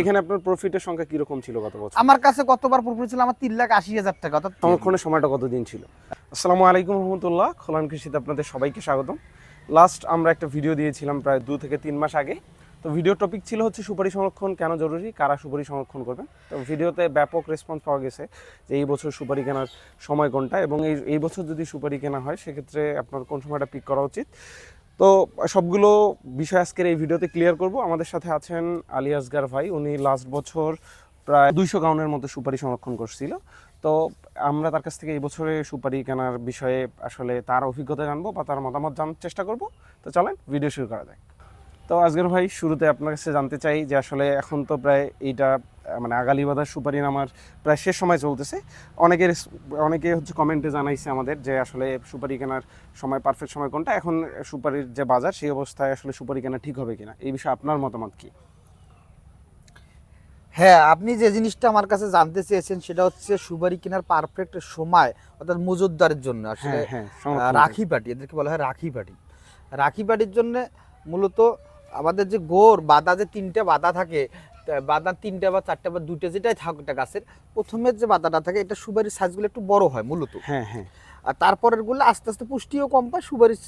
এখানে আপনার প্রফিটের সংখ্যা কীরকম ছিল গত বছর? আমার কাছে কতবার প্রফিট ছিল আমার তিন লাখ আশি হাজার টাকা অর্থাৎ সংরক্ষণের সময়টা কতদিন ছিল? আসসালামু আলাইকুম রহমতুল্লাহ খোলান কৃষিতে আপনাদের সবাইকে স্বাগতম। লাস্ট আমরা একটা ভিডিও দিয়েছিলাম প্রায় দু থেকে তিন মাস আগে। তো ভিডিও টপিক ছিল হচ্ছে সুপারি সংরক্ষণ কেন জরুরি কারা সুপারি সংরক্ষণ করবেন? তো ভিডিওতে ব্যাপক রেসপন্স পাওয়া গেছে যে এই বছর সুপারি কেনার সময় কোনটা এবং এই এই বছর যদি সুপারি কেনা হয় সেক্ষেত্রে আপনার কোন সময়টা পিক করা উচিত? তো সবগুলো বিষয় আজকের এই ভিডিওতে ক্লিয়ার করব। আমাদের সাথে আছেন আলী আসগার ভাই, উনি লাস্ট বছর প্রায় দুইশো গাউনের মতো সুপারি সংরক্ষণ করছিল। তো আমরা তার কাছ থেকে এই বছরে সুপারি কেনার বিষয়ে আসলে তার অভিজ্ঞতা জানব বা তার মতামত জানার চেষ্টা করব। তো চলেন ভিডিও শুরু করা যায় তো আজকের ভাই শুরুতে আপনার কাছে জানতে চাই যে আসলে এখন তো প্রায় এইটা মানে আগালি বাজার সুপারি নামার প্রায় শেষ সময় চলতেছে। অনেকের অনেকে হচ্ছে কমেন্টে জানাইছে আমাদের যে আসলে সুপারি কেনার সময় পারফেক্ট সময় কোনটা? এখন সুপারির যে বাজার সেই অবস্থায় আসলে সুপারি কেনা ঠিক হবে কিনা? এই বিষয়ে আপনার মতামত কি? হ্যাঁ আপনি যে জিনিসটা আমার কাছে জানতে চেয়েছেন সেটা হচ্ছে সুপারি কেনার পারফেক্ট সময় অর্থাৎ মজুদদারের জন্য। আসলে হ্যাঁ হ্যাঁ রাখি পাটি এদেরকে বলা হয় রাখি পাটি। রাখি পাটির জন্য মূলত আমাদের যে গোড় বাদা যে তিনটে বাদা থাকে বাদা তিনটা বা চারটা বা দুইটা যেটাই থাকুক একটা গাছের প্রথমের যে বাদাটা থাকে এটা সুপারির সাইজগুলো একটু বড় হয় মূলত। হ্যাঁ হ্যাঁ। আর তারপরেরগুলো আস্তে আস্তে পুষ্টিও কম পায় সুপারির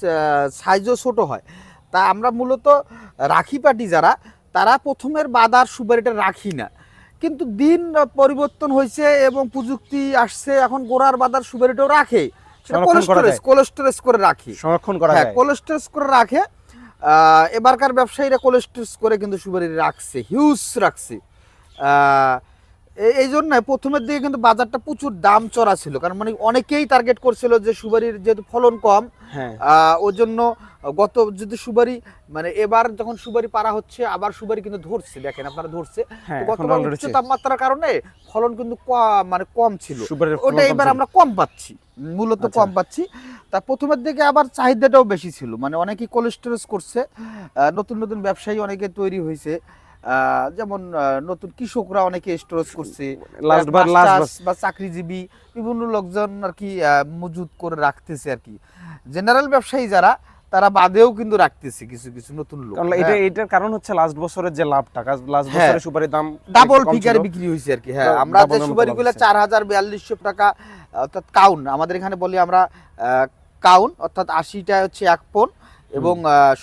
সাইজও ছোট হয়। তা আমরা মূলত রাখি পাটি যারা তারা প্রথমের বাদার সুপারিটা রাখি না। কিন্তু দিন পরিবর্তন হয়েছে এবং প্রযুক্তি আসছে এখন গোড়ার বাদার সুপারিটাও রাখে। যায়। কোলেস্টোরেজ করে রাখি। সংরক্ষণ করা হ্যাঁ কোলেস্টোরেজ করে রাখে এবারকার ব্যবসায়ীরা কোলেস্ট্রেস করে কিন্তু সুপারি রাখছে হিউজ রাখছে। এই- জন্য প্রথমের দিকে কিন্তু বাজারটা প্রচুর দাম চড়া ছিল। কারণ মানে অনেকেই টার্গেট করছিল যে সুপারির যেহেতু ফলন কম হ্যাঁ। ওর জন্য গত যদি সুপারি মানে এবার যখন সুপারি পারা হচ্ছে আবার সুপারি কিন্তু ধরছে দেখেন আপনারা ধরছে। হ্যাঁ গতবার উচ্চ তাপমাত্রার কারণে ফলন কিন্তু মানে কম ছিল। ওটা এবার আমরা কম পাচ্ছি মূলত আচ্ছা। কম পাচ্ছি। তা প্রথমের দিকে আবার চাহিদাটাও বেশি ছিল। মানে অনেকেই কোলেস্টোরেজ করছে নতুন নতুন ব্যবসায়ী অনেকে তৈরি হয়েছে। যেমন নতুন কৃষকরা অনেকে স্টোরেজ করছে বা চাকরিজীবী বিভিন্ন লোকজন আর কি মজুত করে রাখতেছে আর কি। জেনারেল ব্যবসায়ী যারা তারা বাদেও কিন্তু রাখতেছে কিছু কিছু নতুন লোক এটা এটার কারণ হচ্ছে লাস্ট বছরের যে লাভটা লাস্ট হ্যাঁ। বছরের সুপারির দাম ডাবল ফিগারে বিক্রি হয়েছে আর কি হ্যাঁ। আমরা যে সুপারিগুলো চার হাজার বিয়াল্লিশশো টাকা অর্থাৎ কাউন আমাদের এখানে বলি আমরা আহ, কাউন অর্থাৎ আশিটা হচ্ছে এক পন এবং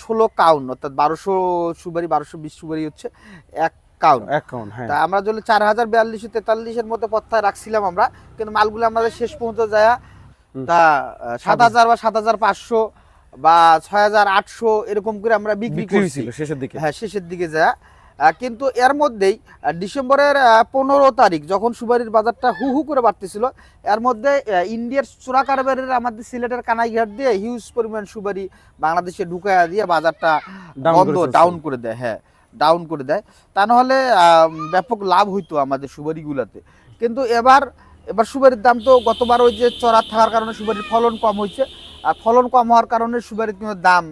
ষোলো কাউন অর্থাৎ বারোশো সুবারি বারোশো বিশ সুবারি হচ্ছে এক কাউন। অ্যাকাউন্ট হ্যাঁ। তা আমরা যদি চার হাজার বিয়াল্লিশশো তেতাল্লিশের মতো পত্তায় রাখছিলাম আমরা কিন্তু মালগুলো আমাদের শেষ পর্যন্ত যায় তা সাত হাজার বা সাত হাজার পাঁচশো বা ছয় হাজার আটশো এরকম করে আমরা বিক্রি করছি। শেষের দিকে। হ্যাঁ শেষের দিকে যায়। কিন্তু এর মধ্যেই ডিসেম্বরের পনেরো তারিখ যখন সুবারির বাজারটা হু হু করে বাড়তেছিল এর মধ্যে ইন্ডিয়ার চোরা কারবারের আমাদের সিলেটের কানাইঘাট দিয়ে হিউজ পরিমাণ সুবারি বাংলাদেশে ঢুকাইয়া দিয়ে বাজারটা বন্ধ ডাউন করে দেয় হ্যাঁ ডাউন করে দেয়। তা নাহলে ব্যাপক লাভ হইতো আমাদের সুবারিগুলাতে কিন্তু এবার এবার সুপারির দাম তো গতবার ওই যে চড়া থাকার কারণে সুপারির ফলন কম হয়েছে আর ফলন কম হওয়ার কারণে সুপারির কিন্তু দাম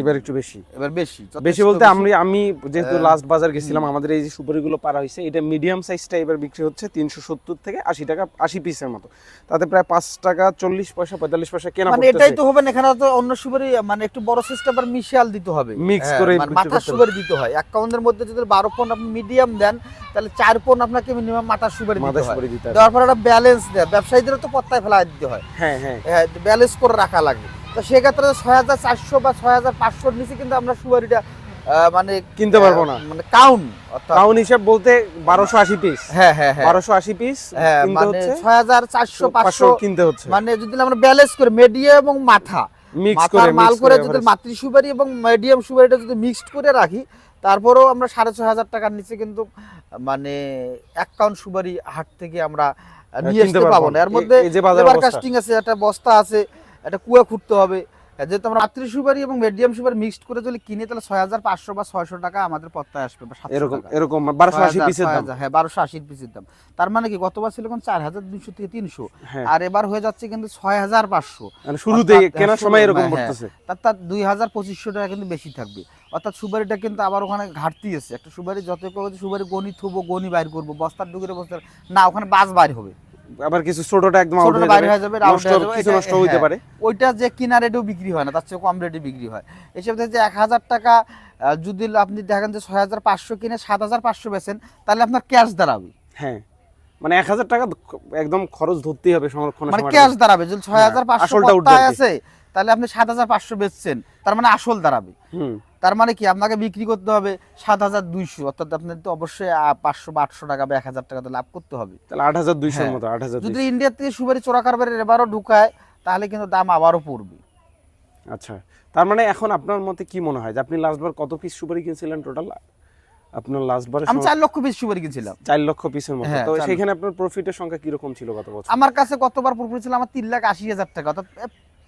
এবার একটু বেশি। এবার বেশি বেশি বলতে আমি আমি যেহেতু হ্যাঁ। লাস্ট বাজার গেছিলাম আমাদের এই যে সুপারিগুলো পারা হয়েছে এটা মিডিয়াম সাইজটা এবার বিক্রি হচ্ছে তিনশো সত্তর থেকে আশি টাকা আশি পিসের মতো। তাতে প্রায় পাঁচ টাকা চল্লিশ পয়সা পঁয়তাল্লিশ পয়সা কেনা মানে এটাই তো হবে না এখানে তো অন্য সুপারি মানে একটু বড় সিস্টেম আর মিশাল দিতে হবে। Mix হ্যাঁ, করে মানে মাথার সুপারি দিতে হয়। এক কাউন্টের মধ্যে যদি বারো পন আপনি মিডিয়াম দেন তাহলে চার পন আপনাকে মিনিমাম মাথার সুপারি দিতে হয়। দেওয়ার পর একটা ব্যালেন্স দেয়। ব্যবসায়ীদেরও তো পত্তায় ফেলা দিতে হয়। হ্যাঁ হ্যাঁ। ব্যালেন্স করে রাখা লাগে। তো সেক্ষেত্রে ছয় হাজার চারশো বা ছয় হাজার পাঁচশোর নিচে কিন্তু আমরা সুপারিটা মানে কিনতে পারব না। মানে কাউন্ট অর্থাৎ হিসাব বলতে বারোশো আশি পিস হ্যাঁ হ্যাঁ হ্যাঁ। বারোশো আশি পিস হ্যাঁ মানে ছয় হাজার চারশো পাঁচশো পাঁচশো কিনতে হচ্ছে। মানে যদি আমরা ব্যালেন্স করে মিডিয়া এবং মাথা। মিক্স করে মাল করে যদি মাতৃ সুপারি এবং মিডিয়াম সুপারিটা যদি মিক্সড করে রাখি তারপরেও আমরা সাড়ে ছয় হাজার টাকার নিচে কিন্তু মানে এক কাউন্ট সুপারি হাট থেকে আমরা নিয়ে আসতে পাবো না। এর মধ্যে। কাস্টিং আছে একটা বস্তা আছে একটা কুয়া খুঁড়তে হবে। আর যেহেতু মাতৃ সুপারি এবং মিডিয়াম সুপারি মিক্সড করে যদি কিনি তাহলে ছয় হাজার পাঁচশো বা ছয়শো টাকা আমাদের পত্তায় আসবে এরকম এরকম বারোশো আশি পিসের দাম। হ্যাঁ বারোশো আশির পিসের দাম। তার মানে কি গতবার ছিল কোন চার হাজার দুইশো থেকে তিনশো। হ্যাঁ। আর এবার হয়ে যাচ্ছে কিন্তু ছয় হাজার পাঁচশো। মানে অর্থাৎ, কেনার হ্যাঁ, সময় এরকম হ্যাঁ, করতেছে। তার তার দুই হাজার পঁচিশশো টাকা কিন্তু বেশি থাকবে। অর্থাৎ সুপারিটা কিন্তু আবার ওখানে ঘাটতি আছে। একটা সুপারি যত সুপারি গণি থুবো গণি বাইর করব বস্তার ঢুকে বস্তার না ওখানে বাস বাইর হবে। আবার কিছু ছোটটা একদম আউট হয়ে বাইরে যাবে, হয়ে নষ্ট হয়ে যাবে কিছু নষ্ট হইতে হ্যাঁ, পারে। ওইটা যে কিনা রেটেও বিক্রি হয় না তার চেয়ে কম রেটে বিক্রি হয়। এসব যে এক হাজার টাকা যদি আপনি দেখেন যে ছয় হাজার পাঁচশো কিনে সাত হাজার পাঁচশো বেচেন তাহলে আপনার ক্যাশ দাঁড়াবে। হ্যাঁ। মানে এক হাজার টাকা একদম খরচ ধরতেই হবে সংরক্ষণের মানে ক্যাশ দাঁড়াবে যদি ছয় হাজার পাঁচশো। আছে তাহলে আপনি সাত হাজার পাঁচশো বেচছেন। তার মানে আসল দাঁড়াবে। তার মানে কি? আপনাকে বিক্রি করতে হবে সাত হাজার দুইশো। অর্থাৎ আপনার তো অবশ্যই পাঁচশো বা আটশো টাকা বা এক হাজার টাকা তো লাভ করতে হবে। তাহলে আট হাজার দুইশোর হ্যাঁ। মতো আট হাজার যদি ইন্ডিয়া থেকে সুপারি চোরা কারবারের এবারও ঢুকায় তাহলে কিন্তু দাম আবারও পড়বে। আচ্ছা। তার মানে এখন আপনার মতে কি মনে হয়? যে আপনি লাস্টবার কত পিস সুপারি কিনছিলেন টোটাল আপনার লাস্টবারে আমি চার লক্ষ পিস সুপারি কিনছিলাম। চার লক্ষ পিসের মতো। হ্যাঁ, তো সেখানে আপনার প্রফিটের সংখ্যা কীরকম ছিল গত বছর? আমার কাছে কতবার প্রফিট ছিল আমার তিন লাখ আশি হাজার টাকা। অর্থাৎ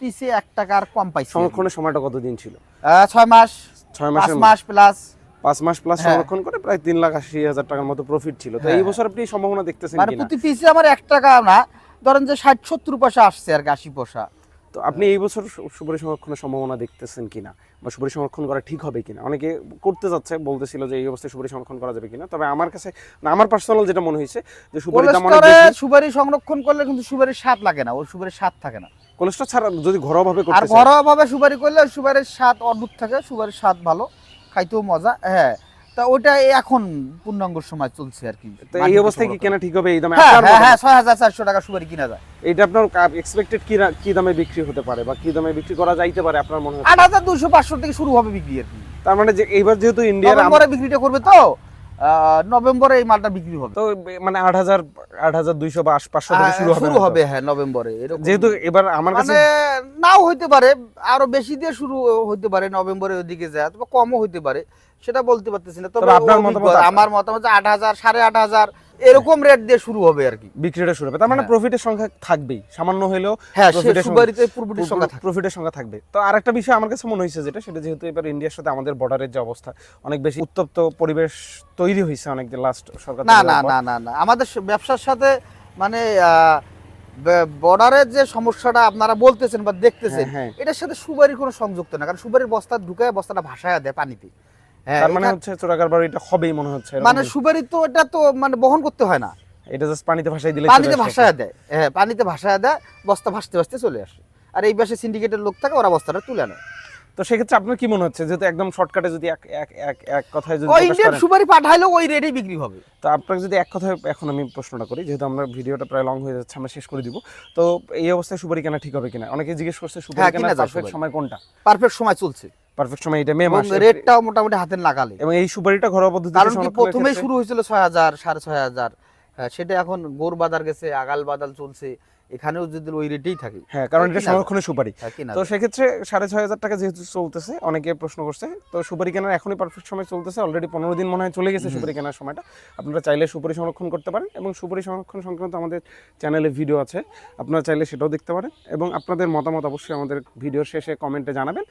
পিসে এক টাকার কম পাইছি। সংরক্ষণের সময়টা কতদিন ছিল? ছয় মাস। ছয় মাসের মাস প্লাস পাঁচ মাস প্লাস হ্যাঁ। সংরক্ষণ করে প্রায় তিন লাখ আশি হাজার টাকার মতো প্রফিট ছিল। তো এই হ্যাঁ। বছর আপনি সম্ভাবনা দেখতেছেন মানে প্রতি পিসে আমার এক টাকা না ধরেন যে ষাট সত্তর পয়সা আসছে আর কি আশি পয়সা। তো আপনি এই বছর সুপারি সংরক্ষণের সম্ভাবনা দেখতেছেন কিনা? বা সুপারি সংরক্ষণ করা ঠিক হবে কিনা? অনেকে করতে যাচ্ছে বলতেছিল যে এই অবস্থায় সুপারি সংরক্ষণ করা যাবে কিনা। তবে আমার কাছে না আমার পার্সোনাল যেটা মনে হয়েছে যে বেশি সুপারি সংরক্ষণ করলে কিন্তু সুপারির স্বাদ লাগে না ওর সুপারির স্বাদ থাকে না। কোলেস্ট্রল ছাড়া যদি ঘরোয়াভাবে আর করতে চায়, ঘরোয়া সুপারি করলে সুপারির স্বাদ অদ্ভুত থাকে সুপারির স্বাদ ভালো খাইতেও মজা হ্যাঁ। তা ওটা এখন পূর্ণাঙ্গ সময় চলছে আর কি। এই অবস্থায় কি কেনা ঠিক হবে এই দামে? হ্যাঁ হ্যাঁ হ্যাঁ ছয় হাজার চারশো টাকা সুপারি কিনা যায়। এটা আপনার এক্সপেক্টেড কি কি দামে বিক্রি হতে পারে বা কি দামে বিক্রি করা যাইতে পারে আপনার মনে হয়? আট হাজার দুশো পাঁচশো থেকে শুরু হবে বিক্রি আর কি। তার মানে যে এইবার যেহেতু ইন্ডিয়ার বিক্রিটা করবে তো? নভেম্বরে এই মালটা বিক্রি হবে। তো মানে আট হাজার আট হাজার দুইশো বা আশপাশ পাঁচশো থেকে শুরু হবে শুরু হবে হ্যাঁ নভেম্বরে যেহেতু এবার আমার কাছে মানে নাও হইতে পারে আরও বেশি দিয়ে শুরু হইতে পারে নভেম্বরের ওদিকে যায় অথবা কমও হইতে পারে সেটা বলতে পারতেছি না। তবে আপনার মতামত- আমার মতামত আট হাজার সাড়ে আট হাজার এরকম রেট দিয়ে শুরু হবে আর কি। বিক্রিটা শুরু হবে। তার মানে হ্যাঁ। প্রফিটের সংখ্যা থাকবেই। সামান্য হলেও হ্যাঁ সে প্রফিটের সংখ্যা- সুপারিতে প্রফিটের সংখ্যা থাকবে। তো আরেকটা বিষয় আমার কাছে মনে হয়েছে যেটা সেটা যেহেতু এবার ইন্ডিয়ার সাথে আমাদের বর্ডারের যে অবস্থা অনেক বেশি উত্তপ্ত পরিবেশ তৈরি হয়েছে অনেক লাস্ট সরকার না না না না না। আমাদের ব্যবসার সাথে মানে বর্ডারের যে সমস্যাটা আপনারা বলতেছেন বা দেখতেছেন হ্যাঁ, হ্যাঁ। এটার সাথে সুপারির কোনো সংযুক্ত না। কারণ সুপারির বস্তা ঢুকায় বস্তাটা ভাসায় দেয় পানিতে। হ্যাঁ তার মানে হচ্ছে চোরাকারবার এটা হবেই মনে হচ্ছে মানে সুপারি তো এটা তো মানে বহন করতে হয় না। এটা জাস্ট পানিতে ভাসাই দিলে পানিতে ভাসায় দেয় হ্যাঁ পানিতে ভাসায় দেয় বস্তা ভাসতে ভাসতে চলে আসে। আর এই পাশে সিন্ডিকেটের লোক থাকে ওরা বস্তাটা তুলে নেয়। তো সেক্ষেত্রে আপনার কি মনে হচ্ছে যেহেতু একদম শর্টকাটে যদি এক এক এক এক কথায় যদি ওই ইন্ডিয়ান সুপারি পাঠাইলেও ওই রেটেই বিক্রি হবে। তো আপনাকে যদি এক কথায় এখন আমি প্রশ্নটা করি যেহেতু আমরা ভিডিওটা প্রায় লং হয়ে যাচ্ছে আমরা শেষ করে দিব। তো এই অবস্থায় সুপারি কেনা ঠিক হবে কিনা? অনেকে জিজ্ঞেস করছে সুপারি হ্যাঁ, কেনা পারফেক্ট সময় কোনটা? পারফেক্ট সময় চলছে। পারফেক্ট সময় এটা মে মাস। রেটটাও মোটামুটি হাতে লাগালে। এবং এই সুপারিটা ঘরোয়া পদ্ধতিতে কারণ কি প্রথমেই শুরু হয়েছিল ছয় হাজার সাড়ে ছয় হাজার। হ্যাঁ, সেটা এখন গোর বাজার গেছে আগাল বাদাল চলছে। এখানেও যদি ওই রেটেই থাকে। হ্যাঁ কারণ এটা সংরক্ষণের সুপারি। তো সেক্ষেত্রে সাড়ে ছয় হাজার টাকা যেহেতু চলতেছে অনেকে প্রশ্ন করছে তো সুপারি কেনার এখনই পারফেক্ট সময় চলতেছে অলরেডি পনেরো দিন মনে হয় চলে গেছে সুপারি কেনার সময়টা। আপনারা চাইলে সুপারি সংরক্ষণ করতে পারেন এবং সুপারি সংরক্ষণ সংক্রান্ত আমাদের চ্যানেলে ভিডিও আছে আপনারা চাইলে সেটাও দেখতে পারেন এবং আপনাদের মতামত অবশ্যই আমাদের ভিডিওর শেষে কমেন্টে জানাবেন।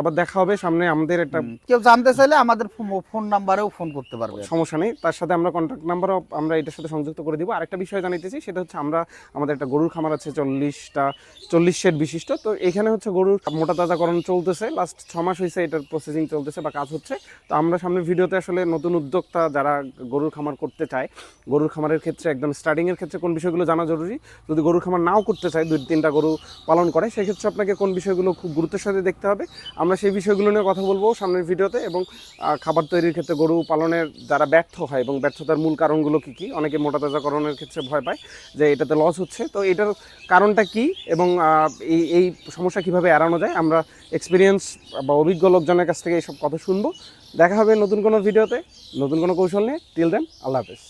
আবার দেখা হবে সামনে আমাদের একটা কেউ জানতে চাইলে আমাদের ফোন নাম্বারেও ফোন করতে পারবে সমস্যা নেই তার সাথে আমরা কন্ট্যাক্ট নাম্বারও আমরা এটার সাথে সংযুক্ত করে দিব। আরেকটা বিষয় জানাইতেছি সেটা হচ্ছে আমরা আমাদের একটা গরুর খামার আছে চল্লিশটা চল্লিশ শেড বিশিষ্ট। তো এখানে হচ্ছে গরুর মোটা তাজাকরণ চলতেছে। লাস্ট ছ মাস হয়েছে এটার প্রসেসিং চলতেছে বা কাজ হচ্ছে। তো আমরা সামনের ভিডিওতে আসলে নতুন উদ্যোক্তা যারা গরুর খামার করতে চায়, গরুর খামারের ক্ষেত্রে একদম স্টার্টিংয়ের ক্ষেত্রে কোন বিষয়গুলো জানা জরুরি? যদি গরুর খামার নাও করতে চায়, দুই তিনটা গরু পালন করে, সেক্ষেত্রে আপনাকে কোন বিষয়গুলো খুব গুরুত্বের সাথে দেখতে হবে। আমরা সেই বিষয়গুলো নিয়ে কথা বলব সামনের ভিডিওতে এবং খাবার তৈরির ক্ষেত্রে গরু পালনের যারা ব্যর্থ হয় এবং ব্যর্থতার মূল কারণগুলো কী কী? অনেকে মোটা তাজাকরণের ক্ষেত্রে ভয় পায় যে এটাতে লস হচ্ছে। তো এটার কারণটা কি এবং এই এই সমস্যা কীভাবে এড়ানো যায়, আমরা এক্সপিরিয়েন্স বা অভিজ্ঞ লোকজনের কাছ থেকে এইসব কথা শুনব। দেখা হবে নতুন কোনো ভিডিওতে। নতুন কোনো কৌশল নিয়ে। টিল দেন আল্লাহ হাফেজ।